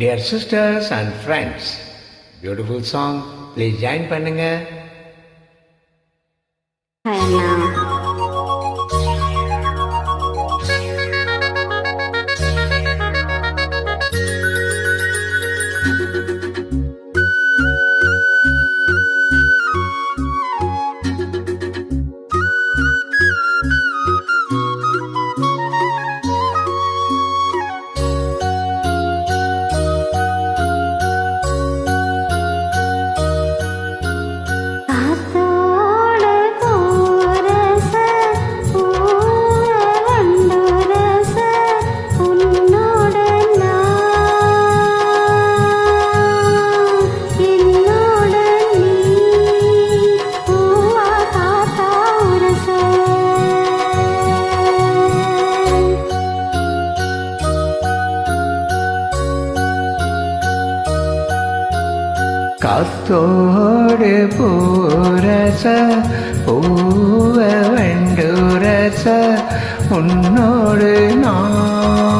Dear sisters and friends beautiful song please join பண்ணுங்க. காத்தோடு பூரச பூவ வெண்டுரச உன்னோடு நான்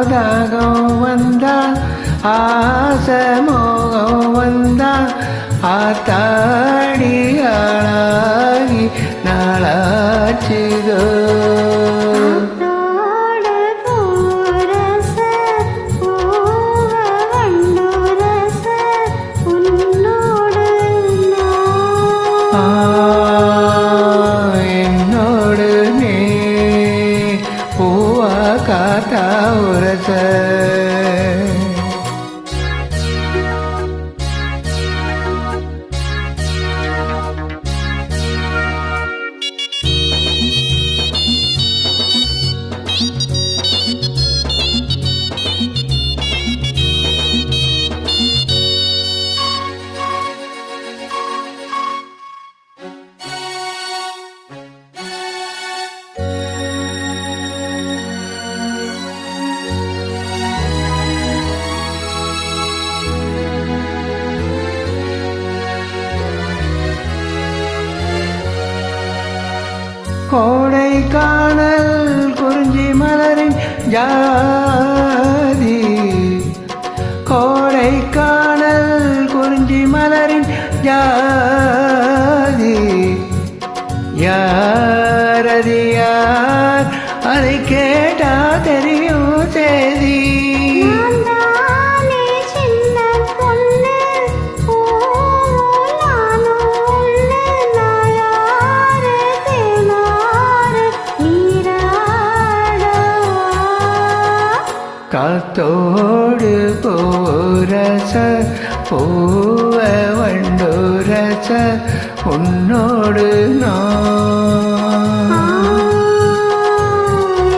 வராதோ தாகம் வந்தா ஆசமோகம் வந்தா ஆத்தாடி ஆளாகி நாளாச்சுதோ தோட ಸುರತ கோடை காணல் குறிஞ்சி மலரின் ஜாதி. கோடை காணல் குறிஞ்சி மலரின் ஜாதி. யா காத்தோடு போரச பூவ வண்டுரச உன்னோடு நான்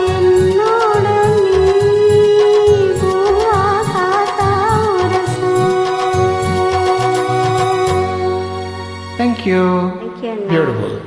என்னோட நீ பூவா காத்தா உரச தேங்க்யூ Thank you, அண்ணா. பியூட்டிஃபுல்